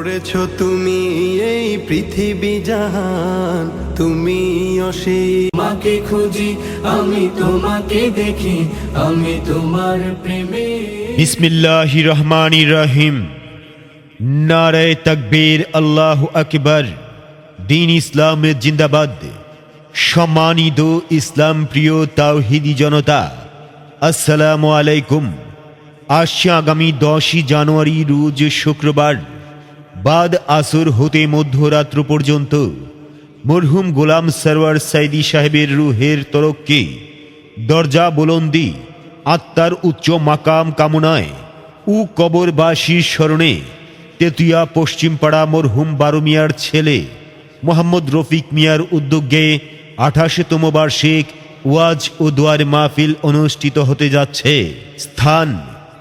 করেছ তুমি এই পৃথিবী জাহান তুমি অসীম। তোমাকে খুঁজি আমি তোমাকে দেখি আমি তোমার প্রেমে। বিসমিল্লাহ রহমান রহিম। নারায় তকবীর আল্লাহ আকবর। দিন ইসলামের জিন্দাবাদ। সম্মানিত ইসলাম প্রিয় তাওহিদি জনতা আসসালামু আলাইকুম। আসছে আগামী দশই জানুয়ারি রোজ শুক্রবার। বাদ আসর হতে মধ্যরাত্র পর্যন্ত, মরহুম গোলাম সরওয়ার সাইদি সাহেবের রুহের তরককে, দরজা বুলন্দি, আত্মার উচ্চ মাকাম কামনায়, উ কবরবাসীর স্মরণে তেতুয়া পশ্চিমপাড়া মরহুম বারু মিয়ার ছেলে, মোহাম্মদ রফিক মিয়ার উদ্যোগে আঠাশতম বার্ষিক ওয়াজ ও দোয়ার মাহফিল অনুষ্ঠিত হতে যাচ্ছে। স্থান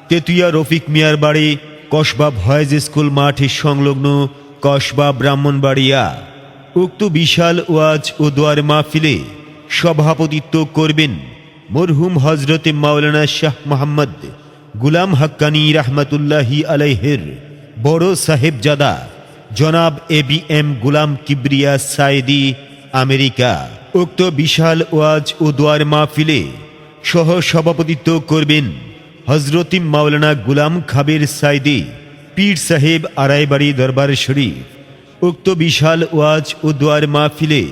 তেতুয়া রফিক মিয়ার বাড়ি কসবা ভয়েজ স্কুল মাঠের সংলগ্ন কসবা ব্রাহ্মণবাড়িয়া। উক্ত বিশাল ওয়াজ ও দোয়ার মাহফিলে সভাপতিত্ব করবেন মরহুম হজরতে মাওলানা শাহ মোহাম্মদ গুলাম হাক্কানি রহমতুল্লাহি আলাইহের বড় সাহেবজাদা জনাব A B M Gulam Kibria Saidi America. উক্ত বিশাল ওয়াজ ও দোয়ার মাহফিলে সহ সভাপতিত্ব করবেন হজরতিম মাওলানা গুলাম খাবির সাইদি, পীর সাহেব আড়াইবাড়ি দরবার শরীফ, উক্ত বিশাল ওয়াজ ও দোয়ার মাহফিলে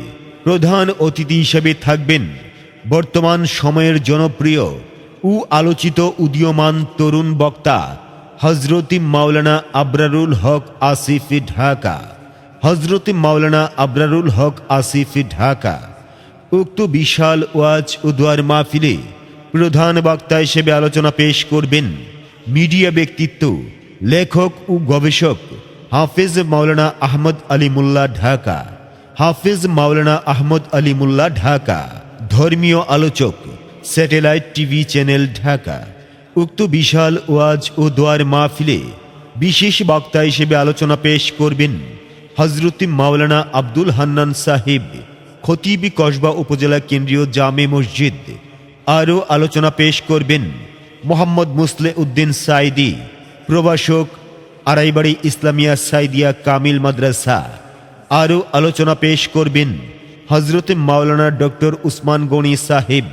প্রধান অতিথি হিসেবে থাকবেন বর্তমান সময়ের জনপ্রিয় ও আলোচিত উদীয়মান তরুণ বক্তা হজরতি মাওলানা আবরারুল হক আসিফি ঢাকা। হজরতি মাওলানা আবরারুল হক আসিফি ঢাকা। উক্ত বিশাল ওয়াজ ও দোয়ার মাহফিলে প্রধান বক্তা হিসেবে আলোচনা পেশ করবেন মিডিয়া ব্যক্তিত্ব, লেখক ও গবেষক হাফিজ মাওলানা আহমদ আলী মুল্লা ঢাকা। হাফিজ মাওলানা আহমদ আলী মুল্লা ঢাকা। ধর্মীয় আলোচক, স্যাটেলাইট টিভি চ্যানেল ঢাকা। উক্ত বিশাল ওয়াজ ও দোয়ার মাহফিলে বিশেষ বক্তা হিসেবে আলোচনা পেশ করবেন হজরত মাওলানা আব্দুল হান্নান সাহেব, খতিবি কসবা উপজেলা কেন্দ্রীয় জামে মসজিদ। আরও আলোচনা পেশ করবেন মোহাম্মদ মুসলে উদ্দিন সাইদি প্রভাষক আড়াইবাড়ি ইসলামিয়া সাইদিয়া কামিল মাদ্রাসা। আরও আলোচনা পেশ করবেন হজরত মাওলানা ডক্টর উসমান গনি সাহেব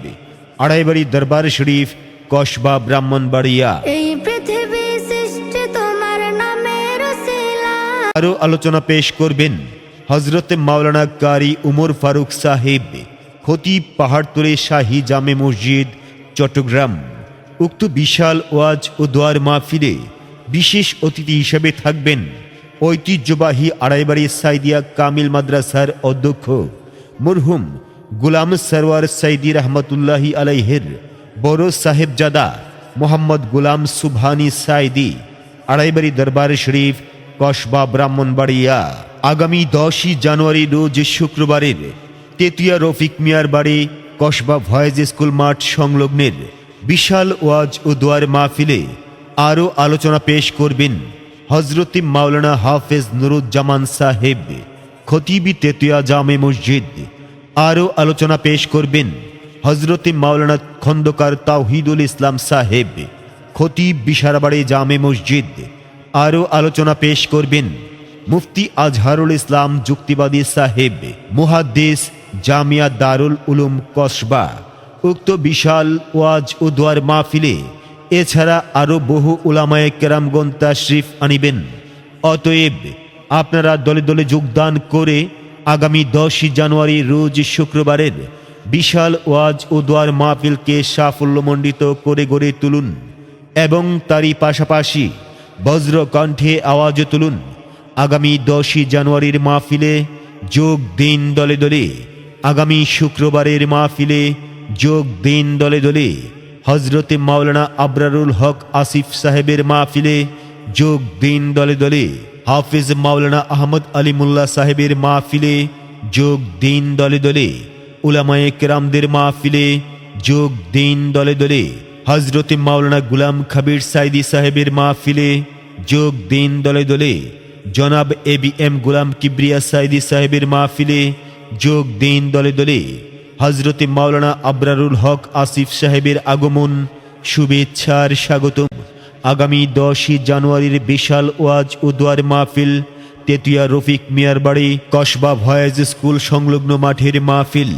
আড়াইবাড়ি দরবার শরীফ কসবা ব্রাহ্মণবাড়িয়া। আরও আলোচনা পেশ করবেন হজরত মাওলানা কারি উমর ফারুক সাহেব খতিব পাহাড়তরে শাহী জামে মসজিদ, চট্টগ্রাম। উক্ত বিশাল ওয়াজ ও দোয়ার মাহফিলে বিশেষ অতিথি হিসেবে থাকবেন ঐতিহ্যবাহী আড়াইবাড়ি সাইদিয়া কামিল মাদ্রাসার অধ্যক্ষ মরহুম গুলাম সরওয়ার সাইদি রহমতুল্লাহি আলাইহের বড় সাহেবজাদা মোহাম্মদ গুলাম সুবহানি সাইদি, আড়াইবাড়ি দরবার শরীফ, কসবা ব্রাহ্মণবাড়িয়া। আগামী দশই জানুয়ারি, রোজ শুক্রবারের তেতুয়া রফিক মিয়ার বাড়ি কসবা ভয়েজ স্কুল মাঠ সংলগ্নের বিশাল ওয়াজ ও দোয়ার মাহফিলে আরও আলোচনা পেশ করবেন হজরতি মাওলানা হাফেজ নুরুজ্জামান সাহেব, খতিবি তেতুয়া জামে মসজিদ। আরও আলোচনা পেশ করবেন হজরতি মাওলানা খন্দকার তাওহিদুল ইসলাম সাহেব, খতিব বিশারাবাড়ি জামে মসজিদ। আরও আলোচনা পেশ করবেন মুফতি আজহারুল ইসলাম যুক্তিবাদী সাহেব, মুহাদ্দিস জামিয়া দারুল উলুম কসবা, উক্ত বিশাল ওয়াজ ও দোয়ার মাহফিলে এছাড়া আরও বহু উলামায়ে কেরামগণ তাশরিফ আনিবেন। অতএব আপনারা দলে দলে যোগদান করে আগামী দশই জানুয়ারি রোজ শুক্রবারের বিশাল ওয়াজ ও দোয়ার মাহফিলকে সাফল্যমণ্ডিত করে গড়ে তুলুন এবং তারই পাশাপাশি বজ্র কণ্ঠে আওয়াজ তুলুন। আগামী দশই জানুয়ারির মাহফিলে যোগ দিন দলে দলে আগামী শুক্রবারের মাহফিলে যোগ দিন দলে দলে হজরতে মাওলানা আবরারুল হক আসিফ সাহেবের মাহফিলে যোগ দিন দলে দলে হাফিজ মাওলানা আহমদ আলী মুল্লা সাহেবের মাহফিলে যোগ দিন দলে দলে উলামায়ে কেরামদের মাহফিলে যোগ দিন দলে দলে হজরতে মাওলানা গুলাম খাবির সাইদি সাহেবের মাহফিলে যোগ দিন দলে দলে জনাব A B M Gulam Kibria Saidi সাহেবের মাহফিলে যোগ দিন দলে দলে হজরতে মাওলানা আবরারুল হক আসিফ সাহেবের আগমন, শুভেচ্ছার স্বাগতম। আগামী দশই জানুয়ারির বিশাল ওয়াজ ও দোয়ার মাহফিল তেতুয়া রফিক মিয়ার বাড়ি কসবা ভয়েজ স্কুল সংলগ্ন মাঠের মাহফিল।